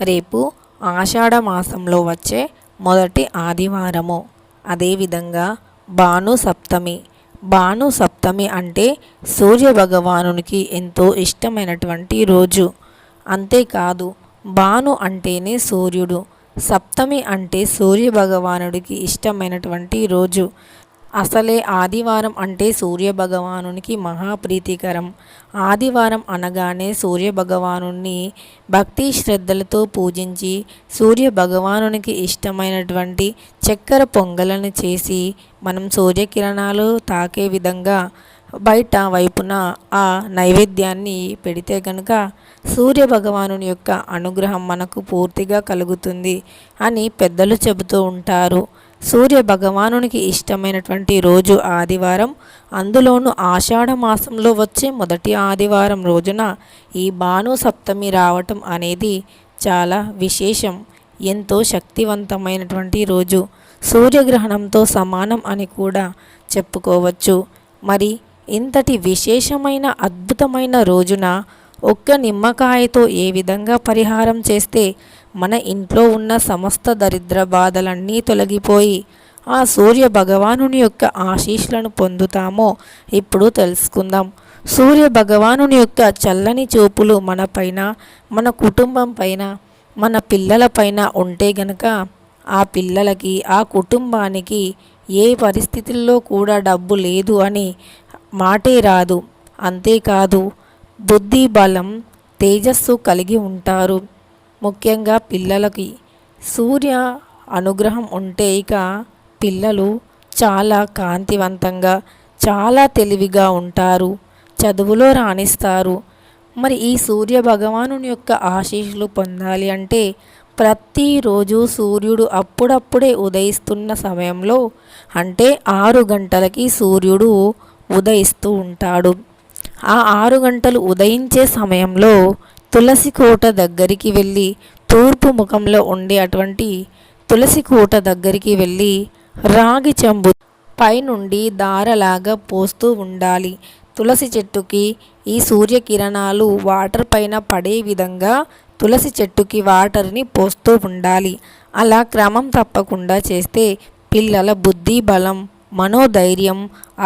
రేపు ఆషాఢ మాసంలో వచ్చే మొదటి ఆదివారము. అదేవిధంగా భాను సప్తమి. భాను సప్తమి అంటే సూర్య భగవానునికి ఎంతో ఇష్టమైనటువంటి రోజు. అంతేకాదు భాను అంటేనే సూర్యుడు. సప్తమి అంటే సూర్య భగవానుడికి ఇష్టమైనటువంటి రోజు. అసలే ఆదివారం అంటే సూర్య భగవానునికి మహాప్రీతికరం. ఆదివారం అనగానే సూర్య భగవానుని భక్తి శ్రద్ధలతో పూజించి సూర్య భగవానునికి ఇష్టమైనటువంటి చక్కెర పొంగలను చేసి మనం సూర్యకిరణాలు తాకే విధంగా బయట వైపున ఆ నైవేద్యాన్ని పెడితే కనుక సూర్య భగవానుని యొక్క అనుగ్రహం మనకు పూర్తిగా కలుగుతుంది అని పెద్దలు చెబుతూ ఉంటారు. సూర్య భగవానునికి ఇష్టమైనటువంటి రోజు ఆదివారం. అందులోనూ ఆషాఢ మాసంలో వచ్చే మొదటి ఆదివారం రోజున ఈ భాను సప్తమి రావటం అనేది చాలా విశేషం. ఎంతో శక్తివంతమైనటువంటి రోజు. సూర్యగ్రహణంతో సమానం అని కూడా చెప్పుకోవచ్చు. మరి ఇంతటి విశేషమైన అద్భుతమైన రోజున ఒక్క నిమ్మకాయతో ఏ విధంగా పరిహారం చేస్తే మన ఇంట్లో ఉన్న సమస్త దరిద్ర బాధలన్నీ తొలగిపోయి ఆ సూర్య భగవానుని యొక్క ఆశీస్సులను పొందుతామో ఇప్పుడు తెలుసుకుందాం. సూర్య భగవానుని యొక్క చల్లని చూపులు మనపైన మన కుటుంబం పైన మన పిల్లల పైన ఉంటే గనక ఆ పిల్లలకి ఆ కుటుంబానికి ఏ పరిస్థితుల్లో కూడా డబ్బు లేదు అని మాటే రాదు. అంతేకాదు బుద్ధి బలం తేజస్సు కలిగి ఉంటారు. ముఖ్యంగా పిల్లలకి. సూర్య అనుగ్రహం ఉంటే ఇక పిల్లలు చాలా కాంతివంతంగా చాలా తెలివిగా ఉంటారు. చదువులో రాణిస్తారు. మరి ఈ సూర్య భగవానుని యొక్క ఆశీస్సులు పొందాలి అంటే ప్రతిరోజు సూర్యుడు అప్పుడప్పుడే ఉదయిస్తున్న సమయంలో అంటే ఆరు గంటలకి సూర్యుడు ఉదయిస్తూ ఉంటాడు. ఆ ఆరు గంటలు ఉదయించే సమయంలో తులసి కోట దగ్గరికి వెళ్ళి తూర్పు ముఖంలో ఉండే అటువంటి తులసి కోట దగ్గరికి వెళ్ళి రాగి చెంబు పైనుండి దారలాగా పోస్తూ ఉండాలి. తులసి చెట్టుకి ఈ సూర్యకిరణాలు వాటర్ పైన పడే విధంగా తులసి చెట్టుకి వాటర్ని పోస్తూ ఉండాలి. అలా క్రమం తప్పకుండా చేస్తే పిల్లల బుద్ధి బలం మనోధైర్యం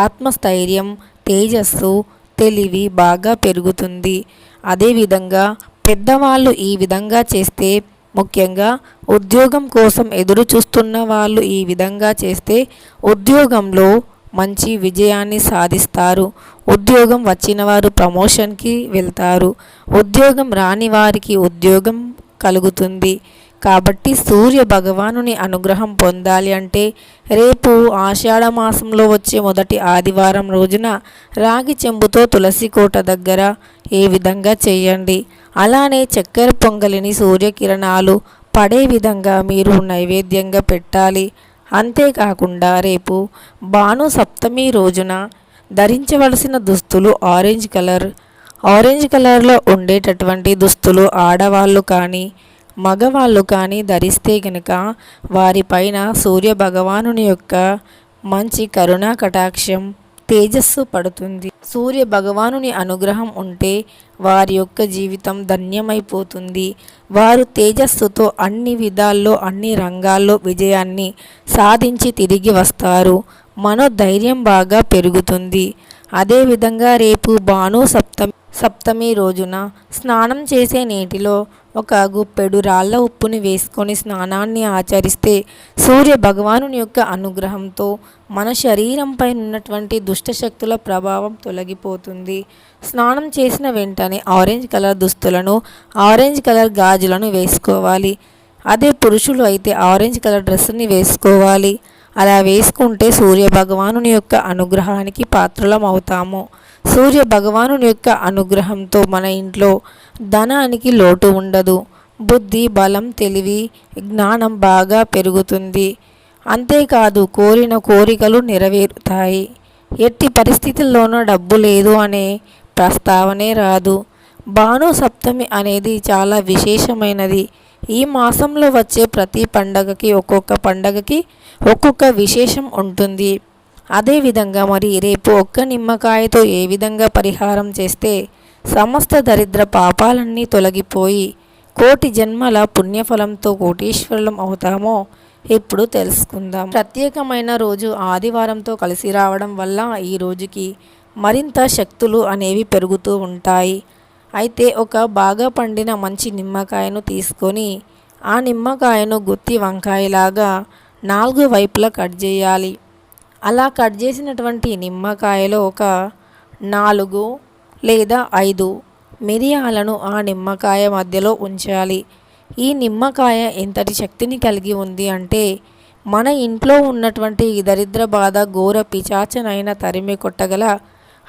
ఆత్మస్థైర్యం తేజస్సు తెలివి బాగా పెరుగుతుంది. అదేవిధంగా పెద్దవాళ్ళు ఈ విధంగా చేస్తే ముఖ్యంగా ఉద్యోగం కోసం ఎదురు చూస్తున్న వాళ్ళు ఈ విధంగా చేస్తే ఉద్యోగంలో మంచి విజయాన్ని సాధిస్తారు. ఉద్యోగం వచ్చిన వారు ప్రమోషన్కి వెళ్తారు. ఉద్యోగం రాని వారికి ఉద్యోగం కలుగుతుంది. కాబట్టి సూర్య భగవానుని అనుగ్రహం పొందాలి అంటే రేపు ఆషాఢ మాసంలో వచ్చే మొదటి ఆదివారం రోజున రాగి చెంబుతో తులసి కోట దగ్గర ఏ విధంగా చేయండి? అలానే చక్కెర పొంగలిని సూర్యకిరణాలు పడే విధంగా మీరు నైవేద్యంగా పెట్టాలి. అంతేకాకుండా రేపు భాను సప్తమి రోజున ధరించవలసిన దుస్తులు ఆరెంజ్ కలర్. ఆరెంజ్ కలర్లో ఉండేటటువంటి దుస్తులు ఆడవాళ్ళు కానీ మగవాళ్ళు కానీ ధరిస్తే గనుక వారిపైన సూర్య భగవానుని యొక్క మంచి కరుణా కటాక్షం తేజస్సు పడుతుంది. సూర్య భగవానుని అనుగ్రహం ఉంటే వారి యొక్క జీవితం ధన్యమైపోతుంది. వారు తేజస్సుతో అన్ని విధాల్లో అన్ని రంగాల్లో విజయాన్ని సాధించి తిరిగి వస్తారు. మనోధైర్యం బాగా పెరుగుతుంది. అదేవిధంగా రేపు భాను సప్తమి సప్తమి రోజున స్నానం చేసే నీటిలో ఒక గుప్పెడు రాళ్ళ ఉప్పుని వేసుకొని స్నానాన్ని ఆచరిస్తే సూర్య భగవానుని యొక్క అనుగ్రహంతో మన శరీరంపై ఉన్నటువంటి దుష్టశక్తుల ప్రభావం తొలగిపోతుంది. స్నానం చేసిన వెంటనే ఆరెంజ్ కలర్ దుస్తులను ఆరెంజ్ కలర్ గాజులను వేసుకోవాలి. అదే పురుషులు అయితే ఆరెంజ్ కలర్ డ్రెస్ని వేసుకోవాలి. అలా వేసుకుంటే సూర్య భగవానుని యొక్క అనుగ్రహానికి పాత్రలం అవుతాము సూర్య భగవానుని యొక్క అనుగ్రహంతో మన ఇంట్లో ధనానికి లోటు ఉండదు. బుద్ధి బలం తెలివి జ్ఞానం బాగా పెరుగుతుంది. అంతేకాదు కోరిన కోరికలు నెరవేరుతాయి. ఎట్టి పరిస్థితుల్లోనూ డబ్బు లేదు అనే ప్రస్తావనే రాదు. భాను సప్తమి అనేది చాలా విశేషమైనది. ఈ మాసంలో వచ్చే ప్రతి పండగకి ఒక్కొక్క పండగకి ఒక్కొక్క విశేషం ఉంటుంది. అదేవిధంగా మరి రేపు ఒక్క నిమ్మకాయతో ఏ విధంగా పరిహారం చేస్తే సమస్త దరిద్ర పాపాలన్నీ తొలగిపోయి కోటి జన్మల పుణ్యఫలంతో కోటీశ్వరులం అవుతామో ఇప్పుడు తెలుసుకుందాం. ప్రత్యేకమైన రోజు ఆదివారంతో కలిసి రావడం వల్ల ఈ రోజుకి మరింత శక్తులు అనేవి పెరుగుతూ ఉంటాయి. అయితే ఒక బాగా పండిన మంచి నిమ్మకాయను తీసుకొని ఆ నిమ్మకాయను గుత్తి వంకాయలాగా నాలుగు వైపులా కట్ చేయాలి. అలా కట్ చేసినటువంటి నిమ్మకాయలో ఒక నాలుగు లేదా ఐదు మిరియాలను ఆ నిమ్మకాయ మధ్యలో ఉంచాలి. ఈ నిమ్మకాయ ఎంతటి శక్తిని కలిగి ఉంది అంటే మన ఇంట్లో ఉన్నటువంటి దరిద్ర బాధ ఘోర పిచాచనైన తరిమి కొట్టగల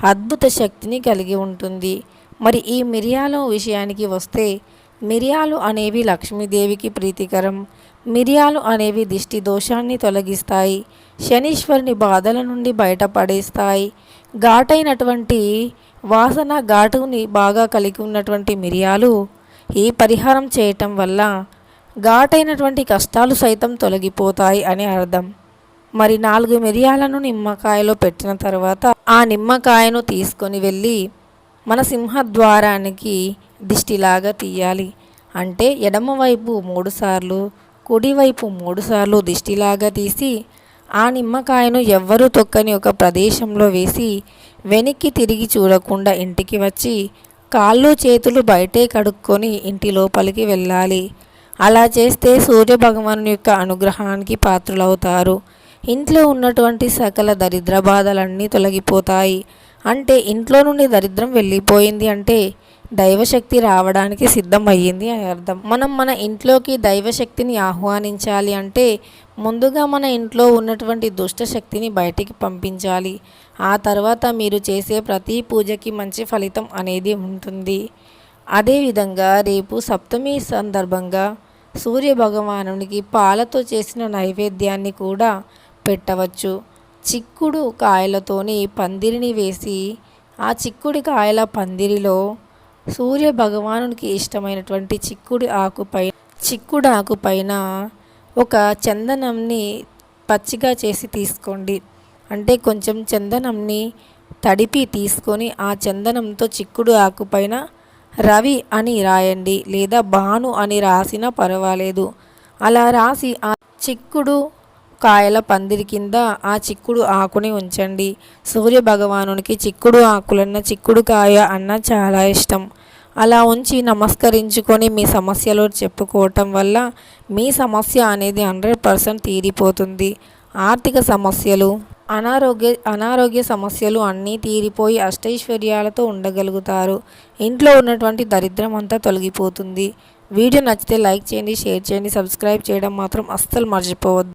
అద్భుత శక్తిని కలిగి ఉంటుంది. మరి ఈ మిరియాల విషయానికి వస్తే మిరియాలు అనేవి లక్ష్మీదేవికి ప్రీతికరం. మిరియాలు అనేవి దిష్టి దోషాన్ని తొలగిస్తాయి శనీశ్వరుని బాధల నుండి బయటపడేస్తాయి. ఘాటైనటువంటి వాసన ఘాటుని బాగా కలిగి ఉన్నటువంటి మిరియాలు ఈ పరిహారం చేయటం వల్ల ఘాటైనటువంటి కష్టాలు సైతం తొలగిపోతాయి అని అర్థం. మరి నాలుగు మిరియాలను నిమ్మకాయలో పెట్టిన తర్వాత ఆ నిమ్మకాయను తీసుకొని వెళ్ళి మన సింహద్వారానికి దిష్టిలాగా తీయాలి. అంటే ఎడమవైపు మూడుసార్లు కుడివైపు మూడుసార్లు దిష్టిలాగా తీసి ఆ నిమ్మకాయను ఎవ్వరూ తొక్కని ఒక ప్రదేశంలో వేసి వెనక్కి తిరిగి చూడకుండా ఇంటికి వచ్చి కాళ్ళు చేతులు బయటే కడుక్కొని ఇంటి లోపలికి వెళ్ళాలి. అలా చేస్తే సూర్య భగవాను యొక్క అనుగ్రహానికి పాత్రులవుతారు. ఇంట్లో ఉన్నటువంటి సకల దరిద్ర బాధలన్నీ తొలగిపోతాయి. అంటే ఇంట్లో నుండి దరిద్రం వెళ్ళిపోయింది అంటే దైవశక్తి రావడానికి సిద్ధం అయ్యింది అని అర్థం. మనం మన ఇంట్లోకి దైవశక్తిని ఆహ్వానించాలి అంటే ముందుగా మన ఇంట్లో ఉన్నటువంటి దుష్ట శక్తిని బయటికి పంపించాలి. ఆ తర్వాత మీరు చేసే ప్రతి పూజకి మంచి ఫలితం అనేది ఉంటుంది. అదేవిధంగా రేపు సప్తమి సందర్భంగా సూర్య భగవానునికి పాలతో చేసిన నైవేద్యాన్ని కూడా పెట్టవచ్చు. చిక్కుడు కాయలతోని పందిరిని వేసి ఆ చిక్కుడి కాయల పందిరిలో సూర్య భగవానునికి ఇష్టమైనటువంటి చిక్కుడు ఆకుపై చిక్కుడు ఆకుపైన ఒక చందనంని పచ్చిగా చేసి తీసుకోండి. అంటే కొంచెం చందనంని తడిపి తీసుకొని ఆ చందనంతో చిక్కుడు ఆకుపైన రవి అని రాయండి లేదా భాను అని రాసినా పర్వాలేదు. అలా రాసి ఆ చిక్కుడు కాయల పందిరి కింద ఆ చిక్కుడు ఆకుని ఉంచండి. సూర్య భగవానునికి చిక్కుడు ఆకులన్న చిక్కుడు కాయ అన్న చాలా ఇష్టం. అలా ఉంచి నమస్కరించుకొని మీ సమస్యలు చెప్పుకోవటం వల్ల మీ సమస్య అనేది హండ్రెడ్ పర్సెంట్ తీరిపోతుంది. ఆర్థిక సమస్యలు అనారోగ్య అనారోగ్య సమస్యలు అన్నీ తీరిపోయి అష్టైశ్వర్యాలతో ఉండగలుగుతారు. ఇంట్లో ఉన్నటువంటి దరిద్రం అంతా తొలగిపోతుంది. వీడియో నచ్చితే లైక్ చేయండి షేర్ చేయండి సబ్స్క్రైబ్ చేయడం మాత్రం అస్సలు మర్చిపోవద్దు.